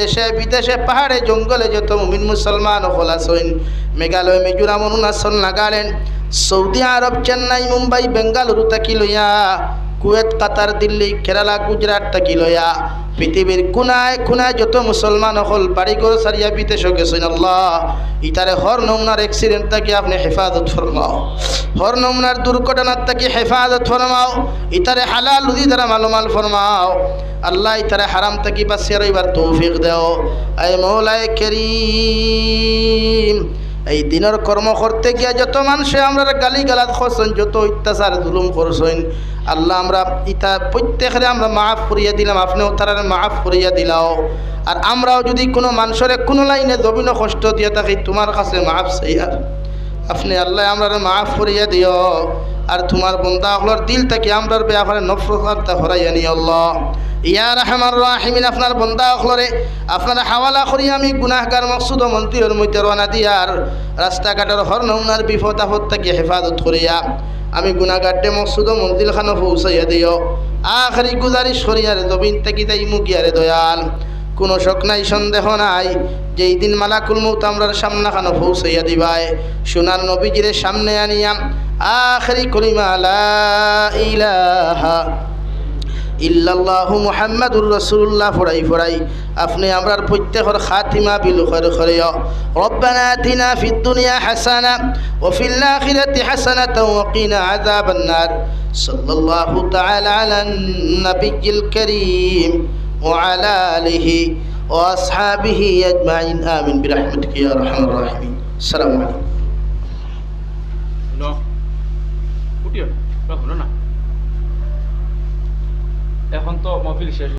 দেশে, বিদেশে, পাহাড়ে, জঙ্গলে যত মুমিন মুসলমান হলা আসইন মেঘালয়, মিজোরাম, অরুণাচল, নাগাল্যান্ড, সৌদি আরব, চেন্নাই, মুম্বাই, বেঙ্গালুরু তাকি লইয়া, কুয়েত, কাতার, দিল্লি, কেরালা, গুজরাট তাকি লইয়া পৃথিবীর কোনায় কোনায় যত মুসলমান হল বাড়ি ঘর সারিয়া বিদেশ গেছেন, আল্লাহ ইতারে হর নমুনার অ্যাক্সিডেন্ট তাকে আপনি হেফাজত ফরমাও। হর নমুনার দুর্ঘটনার তাকে হেফাজত ফরমাও ইতারে হালাল উদি দ্বারা মালুমাল ফরমাও। আল্লাহ ইতারে হারাম তাকি বাসিয়া রইবার তৌফিক দেও। আয় মৌলায় করিম। এই দিনের কর্ম করতে গিয়া যত মানুষে আমরা গালি গালাত করছেন, যত অত্যাচার, জুলুম করছেন, আল্লাহ আমরা ইতা প্রত্যেকের আমরা মাফ করিয়া দিলাম, আপনিও তারা মাফ করিয়া দিলাও। আর আমরাও যদি কোনো মানুষের কোনো লাইনে জমিন কষ্ট দিয়ে থাকি, তোমার কাছে মাফ সেই আর। আপনি আল্লাহ আমরা মাফ করিয়া দিও। আর তোমার বন্দা হলার দিল থেকে আমরার ব্যাপারে নফরতা হরাইয়া নি আল্লাহ। ইয়া রহমান রাহিমিন, আপনার বন্দা হলরে আপনার হাওয়ালা করি আমি গুনাহগার মকসুদ মন্ত্রীর মধ্যে রওনা দিয়ার রাস্তাঘাটের হর নমুনার বিপদ আপদ থেকে হেফাজত করিয়া আমি গুনাগাড্ডে মকসুদ মন্দির খানো পৌঁছাইয়া দিও। আখারি গুজারিশ করিয়ারে জবিন থেকে তাই মুখিয়ারে দয়াল। কোনো শোক নাই, সন্দেহ নাই যে দিন মালাকুল মৌত আমরার সামনা খানো পৌঁছাইয়া দিবায়। সোনার নবীজিরে সামনে আনিয়াম আখরি কলিমা লা ইলাহা ইল্লাল্লাহু মুহাম্মাদুর রাসূলুল্লাহ, ফড়াই ফড়াই। আপনি আমরার প্রত্যেকের খাতিমা বিল খৈর খরিয় রব্বানা আতিনা ফিদ দুনিয়া হাসানা ওয়া ফিল আখিরাতি হাসানাতাও ওয়া কিনা আযাবান নার সাল্লাল্লাহু তাআলা আলান নাবিয়্যিল কারীম ওয়া আলা আলিহি ওয়া আসহাবিহি আজমাইন। আমিন। বিরহমাতিকা ইয়া আরহামার রাহিমিন। আসসালামু আলাইকুম। হলো না। এখন তো মফিল শেষ